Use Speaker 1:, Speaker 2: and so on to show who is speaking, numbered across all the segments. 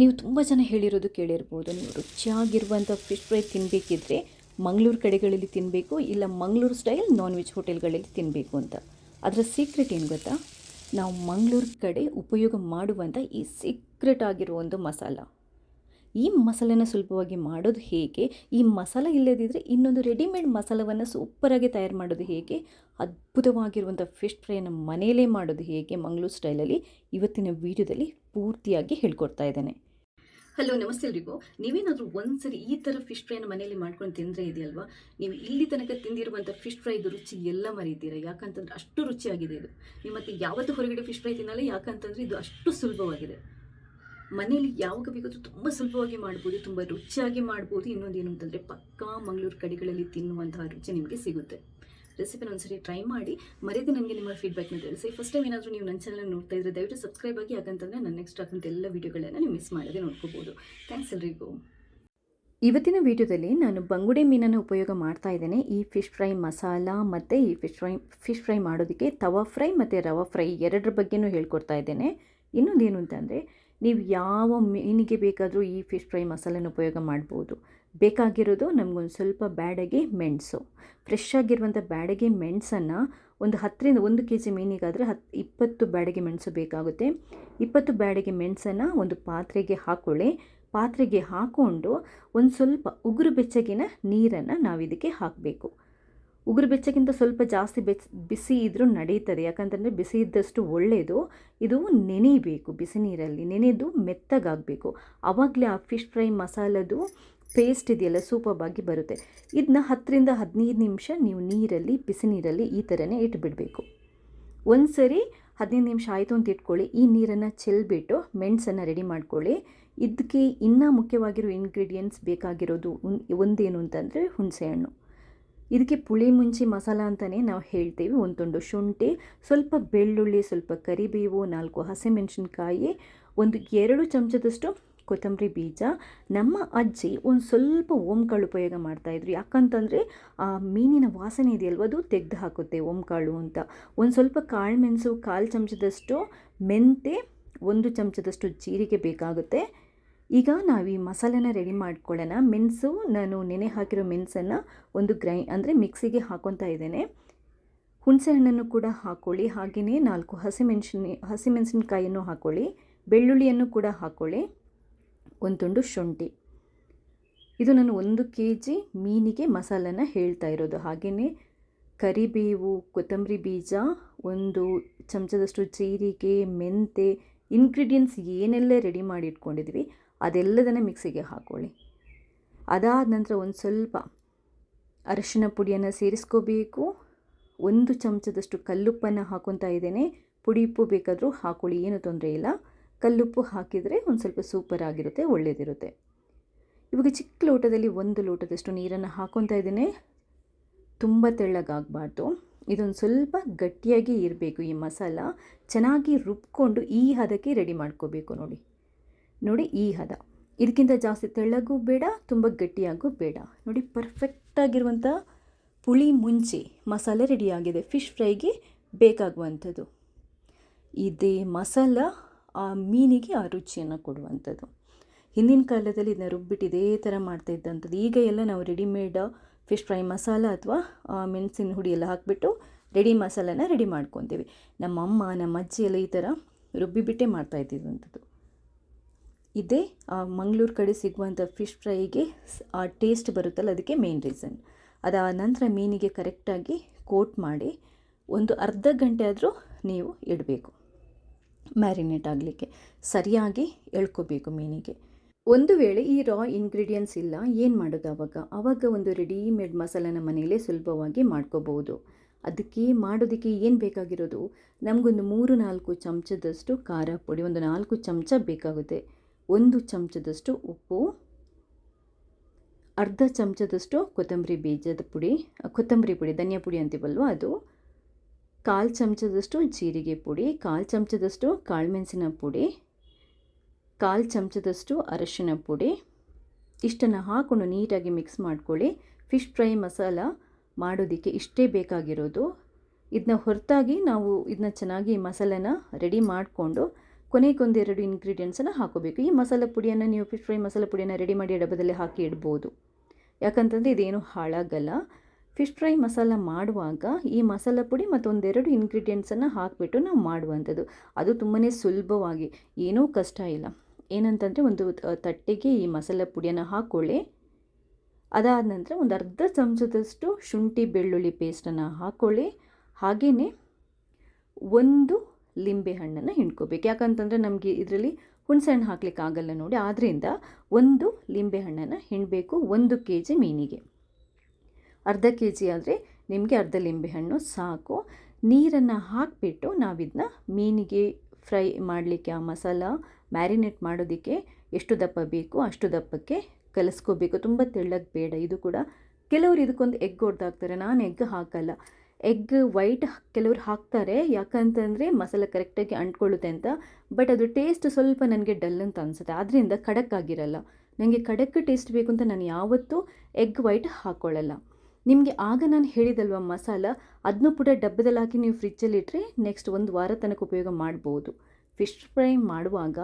Speaker 1: ನೀವು ತುಂಬ ಜನ ಹೇಳಿರೋದು ಕೇಳಿರ್ಬೋದು. ನೀವು ರುಚಿಯಾಗಿರುವಂಥ ಫಿಶ್ ಫ್ರೈ ತಿನ್ನಬೇಕಿದ್ರೆ ಮಂಗಳೂರು ಕಡೆಗಳಲ್ಲಿ ತಿನ್ನಬೇಕು ಇಲ್ಲ ಮಂಗಳೂರು ಸ್ಟೈಲ್ ನಾನ್ ವೆಜ್ ಹೋಟೆಲ್ಗಳಲ್ಲಿ ತಿನ್ನಬೇಕು ಅಂತ. ಅದರ ಸೀಕ್ರೆಟ್ ಏನು ಗೊತ್ತಾ? ನಾವು ಮಂಗಳೂರು ಕಡೆ ಉಪಯೋಗ ಮಾಡುವಂಥ ಈ ಸೀಕ್ರೆಟ್ ಆಗಿರೋ ಒಂದು ಮಸಾಲ. ಈ ಮಸಾಲೆನ ಸುಲಭವಾಗಿ ಮಾಡೋದು ಹೇಗೆ? ಈ ಮಸಾಲ ಇಲ್ಲದಿದ್ದರೆ ಇನ್ನೊಂದು ರೆಡಿಮೇಡ್ ಮಸಾಲವನ್ನು ಸೂಪರಾಗಿ ತಯಾರು ಮಾಡೋದು ಹೇಗೆ? ಅದ್ಭುತವಾಗಿರುವಂಥ ಫಿಶ್ ಫ್ರೈನ ಮನೆಯಲ್ಲೇ ಮಾಡೋದು ಹೇಗೆ? ಮಂಗಳೂರು ಸ್ಟೈಲಲ್ಲಿ ಇವತ್ತಿನ ವಿಡಿಯೋದಲ್ಲಿ ಪೂರ್ತಿಯಾಗಿ ಹೇಳ್ಕೊಡ್ತಾ ಇದ್ದೇನೆ. ಹಲೋ ನಮಸ್ತೆ ಎಲ್ರಿಗೂ. ನೀವೇನಾದರೂ ಒಂದ್ಸರಿ ಈ ಥರ ಫಿಶ್ ಫ್ರೈನ ಮನೆಯಲ್ಲಿ ಮಾಡ್ಕೊಂಡು ತಿಂದರೆ ಇದೆಯಲ್ವಾ? ನೀವು ಇಲ್ಲಿ ತನಕ ತಿಂದಿರುವಂಥ ಫಿಶ್ ಫ್ರೈದು ರುಚಿ ಎಲ್ಲ ಮರೀತೀರಾ ಯಾಕಂತಂದ್ರೆ ಅಷ್ಟು ರುಚಿಯಾಗಿದೆ ಇದು. ನೀವು ಮತ್ತೆ ಯಾವತ್ತೂ ಹೊರಗಡೆ ಫಿಶ್ ಫ್ರೈ ತಿನ್ನಲ್ಲ, ಯಾಕಂತಂದರೆ ಇದು ಅಷ್ಟು ಸುಲಭವಾಗಿದೆ. ಮನೆಯಲ್ಲಿ ಯಾವಾಗ ಬೇಕಾದರೂ ತುಂಬ ಸುಲಭವಾಗಿ ಮಾಡ್ಬೋದು, ತುಂಬ ರುಚಿಯಾಗಿ ಮಾಡ್ಬೋದು. ಇನ್ನೊಂದು ಏನು ಅಂತಂದರೆ ಪಕ್ಕಾ ಮಂಗಳೂರು ಕಡೆಗಳಲ್ಲಿ ತಿನ್ನುವಂತಹ ರುಚಿ ನಿಮಗೆ ಸಿಗುತ್ತೆ. ರೆಸಿಪಿನ ಒಂದ್ಸರಿ ಟ್ರೈ ಮಾಡಿ ಮರೆಯದೆ ನನಗೆ ನಿಮ್ಮ ಫೀಡ್ಬ್ಯಾಕ್ನ ತಿಳಿಸಿ. ಫಸ್ಟ್ ಟೈಮ್ ಏನಾದರೂ ನೀವು ನನ್ನ ಚಾನಲ್ ನೋಡ್ತಾ ಇದ್ರೆ ದಯವಿಟ್ಟು ಸಬ್ಸ್ಕ್ರೈಬ್ ಆಗಿ, ಯಾಕಂತಂದರೆ ನನ್ನ ನೆಕ್ಸ್ಟ್ ಹಾಕಂತ ಎಲ್ಲ ವೀಡಿಯೋಗಳನ್ನು ನೀವು ಮಿಸ್ ಮಾಡದೆ ನೋಡ್ಕೋಬೋದು. ಥ್ಯಾಂಕ್ಸ್ ಎಲ್ರಿಗೂ. ಇವತ್ತಿನ ವಿಡಿಯೋದಲ್ಲಿ ನಾನು ಬಂಗುಡೆ ಮೀನನ್ನು ಉಪಯೋಗ ಮಾಡ್ತಾ ಇದ್ದೇನೆ. ಈ ಫಿಶ್ ಫ್ರೈ ಮಸಾಲ ಮತ್ತು ಈ ಫಿಶ್ ಫ್ರೈ ಫಿಶ್ ಫ್ರೈ ಮಾಡೋದಕ್ಕೆ ತವಾ ಫ್ರೈ ಮತ್ತು ರವ ಫ್ರೈ ಎರಡರ ಬಗ್ಗೆನೂ ಹೇಳ್ಕೊಡ್ತಾ ಇದ್ದೇನೆ. ಇನ್ನೊಂದೇನು ಅಂತಂದರೆ ನೀವು ಯಾವ ಮೀನಿಗೆ ಬೇಕಾದರೂ ಈ ಫಿಶ್ ಫ್ರೈ ಮಸಾಲೆನ ಉಪಯೋಗ ಮಾಡ್ಬೋದು. ಬೇಕಾಗಿರೋದು ನಮಗೊಂದು ಸ್ವಲ್ಪ ಬ್ಯಾಡಗೆ ಮೆಣಸು. ಫ್ರೆಶ್ ಆಗಿರುವಂಥ ಬ್ಯಾಡಗೆ ಮೆಣಸನ್ನು ಒಂದು ಹತ್ತರಿಂದ ಒಂದು ಕೆ ಜಿ ಮೀನಿಗಾದರೆ ಹತ್ತು ಇಪ್ಪತ್ತು ಬ್ಯಾಡಗೆ ಮೆಣಸು ಬೇಕಾಗುತ್ತೆ. ಇಪ್ಪತ್ತು ಬ್ಯಾಡಗೆ ಮೆಣಸನ್ನು ಒಂದು ಪಾತ್ರೆಗೆ ಹಾಕೊಳ್ಳಿ. ಪಾತ್ರೆಗೆ ಹಾಕ್ಕೊಂಡು ಒಂದು ಸ್ವಲ್ಪ ಉಗುರು ಬೆಚ್ಚಗಿನ ನೀರನ್ನು ನಾವು ಇದಕ್ಕೆ ಹಾಕಬೇಕು. ಉಗುರು ಬೆಚ್ಚಗಿಂತ ಸ್ವಲ್ಪ ಜಾಸ್ತಿ ಬೆಚ್, ಬಿಸಿ ಇದ್ದರೂ ನಡೀತದೆ. ಯಾಕಂತಂದರೆ ಬಿಸಿ ಇದ್ದಷ್ಟು ಒಳ್ಳೆಯದು ಇದು ನೆನೆಯಬೇಕು ಬಿಸಿ ನೀರಲ್ಲಿ. ನೆನೆದು ಮೆತ್ತಗಾಗಬೇಕು. ಆವಾಗಲೇ ಆ ಫಿಶ್ ಫ್ರೈ ಮಸಾಲದು ಪೇಸ್ಟ್ ಇದೆಯಲ್ಲ ಸೂಪರ್ಬಾಗಿ ಬರುತ್ತೆ. ಇದನ್ನ ಹತ್ತರಿಂದ ಹದಿನೈದು ನಿಮಿಷ ನೀವು ನೀರಲ್ಲಿ, ಬಿಸಿ ನೀರಲ್ಲಿ ಈ ಥರನೇ ಇಟ್ಬಿಡಬೇಕು. ಒಂದು ಸರಿ ಹದಿನೈದು ನಿಮಿಷ ಆಯಿತು ಅಂತ ಇಟ್ಕೊಳ್ಳಿ. ಈ ನೀರನ್ನು ಚೆಲ್ಬಿಟ್ಟು ಮೆಣಸನ್ನು ರೆಡಿ ಮಾಡ್ಕೊಳ್ಳಿ. ಇದಕ್ಕೆ ಇನ್ನೂ ಮುಖ್ಯವಾಗಿರೋ ಇಂಗ್ರೀಡಿಯೆಂಟ್ಸ್ ಬೇಕಾಗಿರೋದು ಒಂದೇನು ಅಂತಂದರೆ ಹುಣಸೆಹಣ್ಣು. ಇದಕ್ಕೆ ಪುಳಿ ಮುಂಚಿ ಮಸಾಲ ಅಂತಲೇ ನಾವು ಹೇಳ್ತೀವಿ ಒಂದು ತುಂಡು ಶುಂಠಿ, ಸ್ವಲ್ಪ ಬೆಳ್ಳುಳ್ಳಿ, ಸ್ವಲ್ಪ ಕರಿಬೇವು, ನಾಲ್ಕು ಹಸಿಮೆಣಸಿನ್ಕಾಯಿ, ಒಂದು ಎರಡು ಚಮಚದಷ್ಟು ಕೊತ್ತಂಬರಿ ಬೀಜ, ನಮ್ಮ ಅಜ್ಜಿ ಒಂದು ಸ್ವಲ್ಪ ಓಂಕಾಳು ಉಪಯೋಗ ಮಾಡ್ತಾಯಿದ್ರು ಯಾಕಂತಂದರೆ, ಆ ಮೀನಿನ ವಾಸನೆ ಇದೆಯಲ್ವ? ಅದು ತೆಗೆದು ಹಾಕುತ್ತೆ ಓಂಕಾಳು ಅಂತ. ಒಂದು ಸ್ವಲ್ಪ ಕಾಳು ಮೆಣಸು ಕಾಲು ಚಮಚದಷ್ಟು ಮೆಂತೆ, ಒಂದು ಚಮಚದಷ್ಟು ಜೀರಿಗೆ ಬೇಕಾಗುತ್ತೆ. ಈಗ ನಾವು ಈ ಮಸಾಲೆನ ರೆಡಿ ಮಾಡ್ಕೊಳ್ಳೋಣ. ಮೆಣಸು, ನಾನು ನೆನೆ ಹಾಕಿರೋ ಮೆಣಸನ್ನು ಒಂದು ಗ್ರೈ, ಅಂದರೆ ಮಿಕ್ಸಿಗೆ ಹಾಕೊತಾ ಇದ್ದೇನೆ. ಹುಣಸೆ ಹಣ್ಣನ್ನು ಕೂಡ ಹಾಕ್ಕೊಳ್ಳಿ ಹಾಗೆಯೇ ನಾಲ್ಕು ಹಸಿಮೆಣಸಿನ ಹಸಿಮೆಣಸಿನಕಾಯಿಯನ್ನು ಹಾಕ್ಕೊಳ್ಳಿ ಬೆಳ್ಳುಳ್ಳಿಯನ್ನು ಕೂಡ ಹಾಕ್ಕೊಳ್ಳಿ ಒಂದು ತುಂಡು ಶುಂಠಿ. ಇದು ನಾನು ಒಂದು ಕೆ ಜಿ ಮೀನಿಗೆ ಮಸಾಲನ ಹೇಳ್ತಾ ಇರೋದು. ಹಾಗೆಯೇ ಕರಿಬೇವು, ಕೊತ್ತಂಬರಿ ಬೀಜ, ಒಂದು ಚಮಚದಷ್ಟು ಜೀರಿಗೆ, ಮೆಂತೆ ಇನ್ಗ್ರೀಡಿಯೆಂಟ್ಸ್ ಏನೆಲ್ಲ ರೆಡಿ ಮಾಡಿ ಇಟ್ಕೊಂಡಿದ್ವಿ ಅದೆಲ್ಲದನ್ನು ಮಿಕ್ಸಿಗೆ ಹಾಕ್ಕೊಳ್ಳಿ ಅದಾದ ನಂತರ ಒಂದು ಸ್ವಲ್ಪ ಅರಿಶಿನ ಪುಡಿಯನ್ನು ಸೇರಿಸ್ಕೋಬೇಕು. ಒಂದು ಚಮಚದಷ್ಟು ಕಲ್ಲುಪ್ಪನ್ನು ಹಾಕೊತಾ ಇದ್ದೇನೆ. ಪುಡಿ ಉಪ್ಪು ಬೇಕಾದರೂ ಹಾಕ್ಕೊಳ್ಳಿ ಏನು ತೊಂದರೆ ಇಲ್ಲ. ಕಲ್ಲುಪ್ಪು ಹಾಕಿದರೆ ಒಂದು ಸ್ವಲ್ಪ ಸೂಪರ್ ಆಗಿರುತ್ತೆ ಒಳ್ಳೆಯದಿರುತ್ತೆ ಇವಾಗ ಚಿಕ್ಕ ಲೋಟದಲ್ಲಿ ಒಂದು ಲೋಟದಷ್ಟು ನೀರನ್ನು ಹಾಕೊತಾ ಇದ್ದೀನಿ. ತುಂಬ ತೆಳ್ಳಗಾಗಬಾರ್ದು. ಇದೊಂದು ಸ್ವಲ್ಪ ಗಟ್ಟಿಯಾಗಿ ಇರಬೇಕು ಈ ಮಸಾಲ. ಚೆನ್ನಾಗಿ ರುಬ್ಕೊಂಡು ಈ ಹದಕ್ಕೆ ರೆಡಿ ಮಾಡ್ಕೋಬೇಕು ನೋಡಿ. ನೋಡಿ ಈ ಹದ. ಇದಕ್ಕಿಂತ ಜಾಸ್ತಿ ತೆಳ್ಳಗೂ ಬೇಡ, ತುಂಬ ಗಟ್ಟಿಯಾಗೂ ಬೇಡ. ನೋಡಿ ಪರ್ಫೆಕ್ಟಾಗಿರುವಂಥ ಪುಳಿ ಮುಂಚೆ ಮಸಾಲೆ ರೆಡಿಯಾಗಿದೆ ಫಿಶ್ ಫ್ರೈಗೆ ಬೇಕಾಗುವಂಥದ್ದು. ಇದೇ ಮಸಾಲ. ಆ ಮೀನಿಗೆ ಆ ರುಚಿಯನ್ನು ಕೊಡುವಂಥದ್ದು. ಹಿಂದಿನ ಕಾಲದಲ್ಲಿ ಇದನ್ನ ರುಬ್ಬಿಟ್ಟು ಇದೇ ಥರ ಮಾಡ್ತಾ ಇದ್ದಂಥದ್ದು. ಈಗ ಎಲ್ಲ ನಾವು ರೆಡಿಮೇಡ್ ಫಿಶ್ ಫ್ರೈ ಮಸಾಲ ಅಥವಾ ಮೆಣಸಿನ ಹುಡಿ ಎಲ್ಲ ಹಾಕಿಬಿಟ್ಟು ರೆಡಿ ಮಸಾಲನ ರೆಡಿ ಮಾಡ್ಕೊತೀವಿ. ನಮ್ಮ ಅಮ್ಮ, ನಮ್ಮ ಅಜ್ಜಿ ಎಲ್ಲ ಈ ಥರ ರುಬ್ಬಿಬಿಟ್ಟೇ ಮಾಡ್ತಾ ಇದ್ದಿದ್ದಂಥದ್ದು. ಇದೇ ಮಂಗಳೂರು ಕಡೆ ಸಿಗುವಂಥ ಫಿಶ್ ಫ್ರೈಗೆ ಆ ಟೇಸ್ಟ್ ಬರುತ್ತಲ್ಲ, ಅದಕ್ಕೆ ಮೇನ್ ರೀಸನ್ ಅದಾದ ನಂತರ ಮೀನಿಗೆ ಕರೆಕ್ಟಾಗಿ ಕೋಟ್ ಮಾಡಿ ಒಂದು ಅರ್ಧ ಗಂಟೆ ಆದರೂ ನೀವು ಇಡಬೇಕು. ಮ್ಯಾರಿನೇಟ್ ಆಗಲಿಕ್ಕೆ ಸರಿಯಾಗಿ ಎಳ್ಕೋಬೇಕು ಮೀನಿಗೆ. ಒಂದು ವೇಳೆ ಈ ರಾ ಇಂಗ್ರೀಡಿಯೆಂಟ್ಸ್ ಇಲ್ಲ, ಏನು ಮಾಡೋದು ಆವಾಗ ಆವಾಗ ಒಂದು ರೆಡಿಮೇಡ್ ಮಸಾಲನ ಮನೆಯಲ್ಲೇ ಸುಲಭವಾಗಿ ಮಾಡ್ಕೋಬೋದು ಅದಕ್ಕೆ ಮಾಡೋದಕ್ಕೆ ಏನು ಬೇಕಾಗಿರೋದು? ನಮಗೊಂದು ಮೂರು ನಾಲ್ಕು ಚಮಚದಷ್ಟು ಖಾರ ಪುಡಿ, ಒಂದು ನಾಲ್ಕು ಚಮಚ ಬೇಕಾಗುತ್ತೆ. ಒಂದು ಚಮಚದಷ್ಟು ಉಪ್ಪು, ಅರ್ಧ ಚಮಚದಷ್ಟು ಕೊತ್ತಂಬರಿ ಬೀಜದ ಪುಡಿ, ಕೊತ್ತಂಬರಿ ಪುಡಿ, ಧನಿಯಾ ಪುಡಿ ಅಂತೀವಲ್ವ ಅದು? ಕಾಲು ಚಮಚದಷ್ಟು ಜೀರಿಗೆ ಪುಡಿ, ಕಾಲು ಚಮಚದಷ್ಟು ಕಾಳುಮೆಣಸಿನ ಪುಡಿ, ಕಾಲು ಚಮಚದಷ್ಟು ಅರಶಿನ ಪುಡಿ. ಇಷ್ಟನ್ನು ಹಾಕ್ಕೊಂಡು ನೀಟಾಗಿ ಮಿಕ್ಸ್ ಮಾಡ್ಕೊಳ್ಳಿ. ಫಿಶ್ ಫ್ರೈ ಮಸಾಲ ಮಾಡೋದಕ್ಕೆ ಇಷ್ಟೇ ಬೇಕಾಗಿರೋದು. ಇದನ್ನ ಹೊರತಾಗಿ ನಾವು ಇದನ್ನ ಚೆನ್ನಾಗಿ ಮಸಾಲೆನ ರೆಡಿ ಮಾಡಿಕೊಂಡು ಕೊನೆಗೊಂದೆರಡು ಇಂಗ್ರೀಡಿಯೆಂಟ್ಸನ್ನು ಹಾಕೋಬೇಕು. ಈ ಮಸಾಲೆ ಪುಡಿಯನ್ನು ನೀವು ಫಿಶ್ ಫ್ರೈ ಮಸಾಲೆ ಪುಡಿಯನ್ನು ರೆಡಿ ಮಾಡಿ ಡಬ್ಬದಲ್ಲಿ ಹಾಕಿ ಇಡ್ಬೋದು. ಯಾಕಂತಂದರೆ ಇದೇನು ಹಾಳಾಗಲ್ಲ. ಫಿಶ್ ಫ್ರೈ ಮಸಾಲ ಮಾಡುವಾಗ ಈ ಮಸಾಲ ಪುಡಿ ಮತ್ತು ಒಂದೆರಡು ಇಂಗ್ರೀಡಿಯೆಂಟ್ಸನ್ನು ಹಾಕಿಬಿಟ್ಟು ನಾವು ಮಾಡುವಂಥದ್ದು. ಅದು ತುಂಬಾ ಸುಲಭವಾಗಿ, ಏನೂ ಕಷ್ಟ ಇಲ್ಲ. ಏನಂತಂದರೆ ಒಂದು ತಟ್ಟೆಗೆ ಈ ಮಸಾಲ ಪುಡಿಯನ್ನು ಹಾಕ್ಕೊಳ್ಳಿ ಅದಾದ ನಂತರ ಒಂದು ಅರ್ಧ ಚಮಚದಷ್ಟು ಶುಂಠಿ ಬೆಳ್ಳುಳ್ಳಿ ಪೇಸ್ಟನ್ನು ಹಾಕ್ಕೊಳ್ಳಿ ಹಾಗೆಯೇ ಒಂದು ಲಿಂಬೆ ಹಣ್ಣನ್ನು ಹಿಂಡ್ಕೋಬೇಕು. ಯಾಕಂತಂದರೆ ನಮಗೆ ಇದರಲ್ಲಿ ಹುಣಸೆಹಣ್ಣು ಹಾಕ್ಲಿಕ್ಕೆ ಆಗಲ್ಲ ನೋಡಿ. ಆದ್ದರಿಂದ ಒಂದು ಲಿಂಬೆ ಹಣ್ಣನ್ನು ಹಿಂಡಬೇಕು ಒಂದು ಕೆ ಜಿ ಮೀನಿಗೆ. ಅರ್ಧ ಕೆ ಜಿ ಆದರೆ ನಿಮಗೆ ಅರ್ಧ ಲಿಂಬೆಹಣ್ಣು ಸಾಕು. ನೀರನ್ನು ಹಾಕಿಬಿಟ್ಟು ನಾವಿದನ್ನ ಮೀನಿಗೆ ಫ್ರೈ ಮಾಡಲಿಕ್ಕೆ ಆ ಮಸಾಲ ಮ್ಯಾರಿನೇಟ್ ಮಾಡೋದಕ್ಕೆ ಎಷ್ಟು ದಪ್ಪ ಬೇಕು ಅಷ್ಟು ದಪ್ಪಕ್ಕೆ ಕಲಸ್ಕೋಬೇಕು. ತುಂಬ ತೆಳ್ಳಗೆ ಬೇಡ, ಇದು ಕೂಡ. ಕೆಲವರು ಇದಕ್ಕೊಂದು ಎಗ್ ಹೊಡೆದಾಕ್ತಾರೆ ನಾನು ಎಗ್ ಹಾಕಲ್ಲ. ಎಗ್ ವೈಟ್ ಕೆಲವರು ಹಾಕ್ತಾರೆ, ಯಾಕಂತಂದರೆ ಮಸಾಲ ಕರೆಕ್ಟಾಗಿ ಅಂಟ್ಕೊಳ್ಳುತ್ತೆ ಅಂತ, ಬಟ್ ಅದು ಟೇಸ್ಟ್ ಸ್ವಲ್ಪ ನನಗೆ ಡಲ್ ಅಂತ ಅನಿಸುತ್ತೆ. ಆದ್ದರಿಂದ ಖಡಕ್ ಆಗಿರಲ್ಲ. ನನಗೆ ಖಡಕ್ ಟೇಸ್ಟ್ ಬೇಕು ಅಂತ ನಾನು ಯಾವತ್ತೂ ಎಗ್ ವೈಟ್ ಹಾಕ್ಕೊಳ್ಳಲ್ಲ ನಿಮಗೆ ಆಗ ನಾನು ಹೇಳಿದಲ್ವ ಮಸಾಲ? ಅದನ್ನು ಕೂಡ ಡಬ್ಬದಲ್ಲಿ ಹಾಕಿ ನೀವು ಫ್ರಿಜ್ಜಲ್ಲಿ ಇಟ್ಟರೆ ನೆಕ್ಸ್ಟ್ ಒಂದು ವಾರ ತನಕ ಉಪಯೋಗ ಮಾಡ್ಬೋದು. ಫಿಶ್ ಫ್ರೈ ಮಾಡುವಾಗ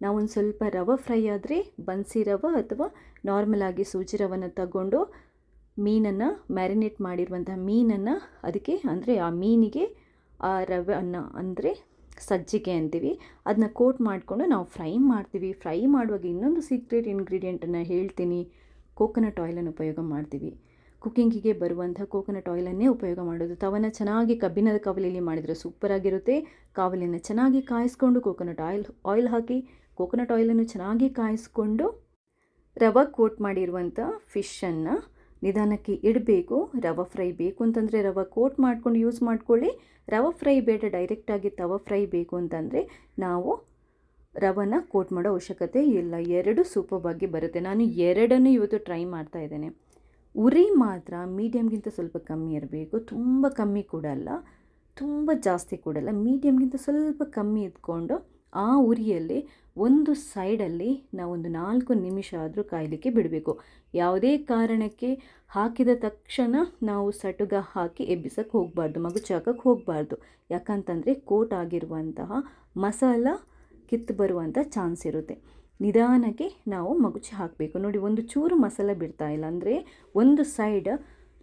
Speaker 1: ನಾವೊಂದು ಸ್ವಲ್ಪ ರವೆ ಫ್ರೈ ಆದರೆ ಬನ್ಸಿ ರವೆ ಅಥವಾ ನಾರ್ಮಲಾಗಿ ಸೂಜಿ ರವನ್ನು ತಗೊಂಡು ಮೀನನ್ನು ಮ್ಯಾರಿನೇಟ್ ಮಾಡಿರುವಂಥ ಮೀನನ್ನು ಅದಕ್ಕೆ ಅಂದರೆ ಆ ಮೀನಿಗೆ ಆ ರವೆ ಅನ್ನ ಅಂದರೆ ಸಜ್ಜಿಗೆ ಅಂತೀವಿ. ಅದನ್ನ ಕೋಟ್ ಮಾಡಿಕೊಂಡು ನಾವು ಫ್ರೈ ಮಾಡ್ತೀವಿ. ಫ್ರೈ ಮಾಡುವಾಗ ಇನ್ನೊಂದು ಸೀಕ್ರೆಟ್ ಇಂಗ್ರೀಡಿಯೆಂಟನ್ನು ಹೇಳ್ತೀನಿ. ಕೋಕೋನಟ್ ಆಯಿಲನ್ನು ಉಪಯೋಗ ಮಾಡ್ತೀವಿ. ಕುಕ್ಕಿಂಗಿಗೆ ಬರುವಂಥ ಕೋಕೋನಟ್ ಆಯಿಲನ್ನೇ ಉಪಯೋಗ ಮಾಡೋದು. ತವನ ಚೆನ್ನಾಗಿ ಕಬ್ಬಿಣದ ಕಾವಲಿಯಲ್ಲಿ ಮಾಡಿದರೆ ಸೂಪರಾಗಿರುತ್ತೆ ಕಾವಲಿನ ಚೆನ್ನಾಗಿ ಕಾಯಿಸ್ಕೊಂಡು ಕೋಕೋನಟ್ ಆಯಿಲ್ ಆಯಿಲ್ ಹಾಕಿ ಕೋಕೋನಟ್ ಆಯಿಲನ್ನು ಚೆನ್ನಾಗಿ ಕಾಯಿಸ್ಕೊಂಡು ರವ ಕೋಟ್ ಮಾಡಿರುವಂಥ ಫಿಶನ್ನು ನಿಧಾನಕ್ಕೆ ಇಡಬೇಕು. ರವೆ ಫ್ರೈ ಬೇಕು ಅಂತಂದರೆ ರವೆ ಕೋಟ್ ಮಾಡ್ಕೊಂಡು ಯೂಸ್ ಮಾಡ್ಕೊಳ್ಳಿ. ರವೆ ಫ್ರೈ ಬೇಡ ಡೈರೆಕ್ಟಾಗಿ ತವ ಫ್ರೈ ಬೇಕು ಅಂತಂದರೆ ನಾವು ರವನ ಕೋಟ್ ಮಾಡೋ ಅವಶ್ಯಕತೆ ಇಲ್ಲ. ಎರಡು ಸೂಪವಾಗಿ ಬರುತ್ತೆ. ನಾನು ಎರಡನ್ನು ಇವತ್ತು ಟ್ರೈ ಮಾಡ್ತಾ ಇದ್ದೇನೆ. ಉರಿ ಮಾತ್ರ ಮೀಡಿಯಮ್ಗಿಂತ ಸ್ವಲ್ಪ ಕಮ್ಮಿ ಇರಬೇಕು. ತುಂಬ ಕಮ್ಮಿ ಕೂಡ ಅಲ್ಲ, ತುಂಬ ಜಾಸ್ತಿ ಕೊಡಲ್ಲ ಮೀಡಿಯಮ್ಗಿಂತ ಸ್ವಲ್ಪ ಕಮ್ಮಿ ಇದ್ಕೊಂಡು ಆ ಉರಿಯಲ್ಲಿ ಒಂದು ಸೈಡಲ್ಲಿ ನಾವೊಂದು ನಾಲ್ಕು ನಿಮಿಷ ಆದರೂ ಕಾಯಲಿಕ್ಕೆ ಬಿಡಬೇಕು. ಯಾವುದೇ ಕಾರಣಕ್ಕೆ ಹಾಕಿದ ತಕ್ಷಣ ನಾವು ಸಟುಗ ಹಾಕಿ ಎಬ್ಬಿಸಕ್ಕೆ ಹೋಗಬಾರ್ದು ಮಗುಚಾಕಕ್ಕೆ ಹೋಗಬಾರ್ದು. ಯಾಕಂತಂದರೆ ಕೋಟ್ ಆಗಿರುವಂತಹ ಮಸಾಲ ಕಿತ್ತು ಬರುವಂಥ ಚಾನ್ಸ್ ಇರುತ್ತೆ. ನಿಧಾನಕ್ಕೆ ನಾವು ಮಗುಚಿ ಹಾಕಬೇಕು. ನೋಡಿ, ಒಂದು ಚೂರು ಮಸಾಲ ಬಿಡ್ತಾ ಇಲ್ಲ. ಅಂದರೆ ಒಂದು ಸೈಡ್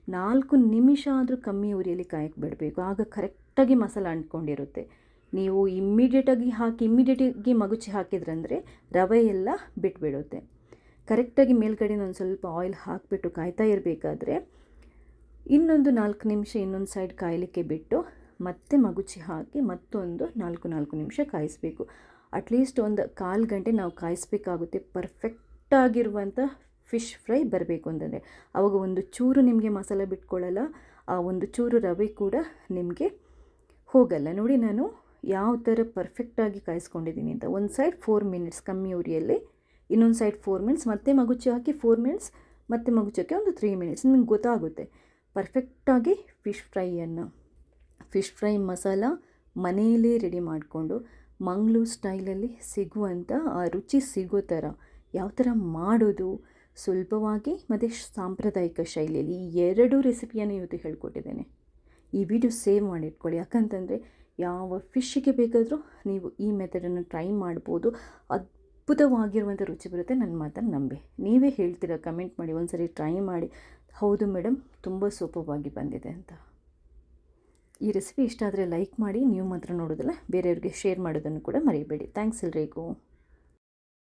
Speaker 1: ನಾಲ್ಕು ನಿಮಿಷ ಆದರೂ ಕಮ್ಮಿ ಉರಿಯಲ್ಲಿ ಕಾಯಕ್ಕೆ ಬಿಡಬೇಕು. ಆಗ ಕರೆಕ್ಟಾಗಿ ಮಸಾಲ ಅಂಟ್ಕೊಂಡಿರುತ್ತೆ. ನೀವು ಇಮ್ಮಿಡಿಯೇಟಾಗಿ ಹಾಕಿ ಇಮ್ಮಿಡಿಯೇಟಾಗಿ ಮಗುಚಿ ಹಾಕಿದ್ರಂದರೆ ರವೆ ಎಲ್ಲ ಬಿಟ್ಬಿಡುತ್ತೆ. ಕರೆಕ್ಟಾಗಿ ಮೇಲ್ಗಡೆ ಒಂದು ಸ್ವಲ್ಪ ಆಯಿಲ್ ಹಾಕಿಬಿಟ್ಟು ಕಾಯ್ತಾ ಇರಬೇಕಾದ್ರೆ ಇನ್ನೊಂದು ನಾಲ್ಕು ನಿಮಿಷ ಇನ್ನೊಂದು ಸೈಡ್ ಕಾಯಲಿಕ್ಕೆ ಬಿಟ್ಟು ಮತ್ತೆ ಮಗುಚಿ ಹಾಕಿ ಮತ್ತೊಂದು ನಾಲ್ಕು ನಾಲ್ಕು ನಿಮಿಷ ಕಾಯಿಸಬೇಕು. ಅಟ್ಲೀಸ್ಟ್ ಒಂದು ಕಾಲು ಗಂಟೆ ನಾವು ಕಾಯಿಸ್ಬೇಕಾಗುತ್ತೆ. ಪರ್ಫೆಕ್ಟಾಗಿರುವಂಥ ಫಿಶ್ ಫ್ರೈ ಬರಬೇಕು ಅಂತಂದರೆ. ಆವಾಗ ಒಂದು ಚೂರು ನಿಮಗೆ ಮಸಾಲೆ ಬಿಟ್ಕೊಳ್ಳಲ್ಲ ಆ ಒಂದು ಚೂರು ರವೆ ಕೂಡ ನಿಮಗೆ ಹೋಗಲ್ಲ. ನೋಡಿ ನಾನು ಯಾವ ಥರ ಪರ್ಫೆಕ್ಟಾಗಿ ಕಾಯಿಸ್ಕೊಂಡಿದ್ದೀನಿ ಅಂತ. ಒಂದು ಸೈಡ್ ಫೋರ್ ಮಿನಿಟ್ಸ್ ಕಮ್ಮಿ ಉರಿಯಲ್ಲಿ, ಇನ್ನೊಂದು ಸೈಡ್ ಫೋರ್ ಮಿನಿಟ್ಸ್ ಮತ್ತೆ ಮಗುಚಿ ಹಾಕಿ ಫೋರ್ ಮಿನಿಟ್ಸ್ ಮತ್ತೆ ಮಗುಚಕ್ಕೆ ಒಂದು ತ್ರೀ ಮಿನಿಟ್ಸ್ ನಿಮ್ಗೆ ಗೊತ್ತಾಗುತ್ತೆ. ಪರ್ಫೆಕ್ಟಾಗಿ ಫಿಶ್ ಫ್ರೈಯನ್ನು ಫಿಶ್ ಫ್ರೈ ಮಸಾಲ ಮನೆಯಲ್ಲೇ ರೆಡಿ ಮಾಡಿಕೊಂಡು ಮಂಗಳೂರು ಸ್ಟೈಲಲ್ಲಿ ಸಿಗುವಂಥ, ಆ ರುಚಿ ಸಿಗೋ ಥರ ಯಾವ ಥರ ಮಾಡೋದು ಸುಲಭವಾಗಿ ಮತ್ತು ಸಾಂಪ್ರದಾಯಿಕ ಶೈಲಿಯಲ್ಲಿ ಈ ಎರಡು ರೆಸಿಪಿಯನ್ನು ಇವತ್ತು ಹೇಳ್ಕೊಟ್ಟಿದ್ದೇನೆ. ಈ ವಿಡಿಯೋ ಸೇವ್ ಮಾಡಿಟ್ಕೊಳ್ಳಿ. ಯಾಕಂತಂದರೆ ಯಾವ ಫಿಶ್ಶಿಗೆ ಬೇಕಾದರೂ ನೀವು ಈ ಮೆಥಡನ್ನು ಟ್ರೈ ಮಾಡ್ಬೋದು. ಅದ್ಭುತವಾಗಿರುವಂಥ ರುಚಿ ಬರುತ್ತೆ ನನ್ನ ಮಾತನ್ನು ನಂಬಿ. ನೀವೇ ಹೇಳ್ತೀರಾ, ಕಮೆಂಟ್ ಮಾಡಿ ಒಂದು ಸರಿ ಟ್ರೈ ಮಾಡಿ. ಹೌದು ಮೇಡಮ್, ತುಂಬ ಸೂಪವಾಗಿ ಬಂದಿದೆ ಅಂತ. ಈ ರೆಸಿಪಿ ಇಷ್ಟ ಆದರೆ ಲೈಕ್ ಮಾಡಿ, ನೀವು ಮಾತ್ರ ನೋಡೋದಲ್ಲ, ಬೇರೆಯವ್ರಿಗೆ ಶೇರ್ ಮಾಡೋದನ್ನು ಕೂಡ ಮರಿಬೇಡಿ. ಥ್ಯಾಂಕ್ಸ್ ಎಲ್ರಿಗೂ.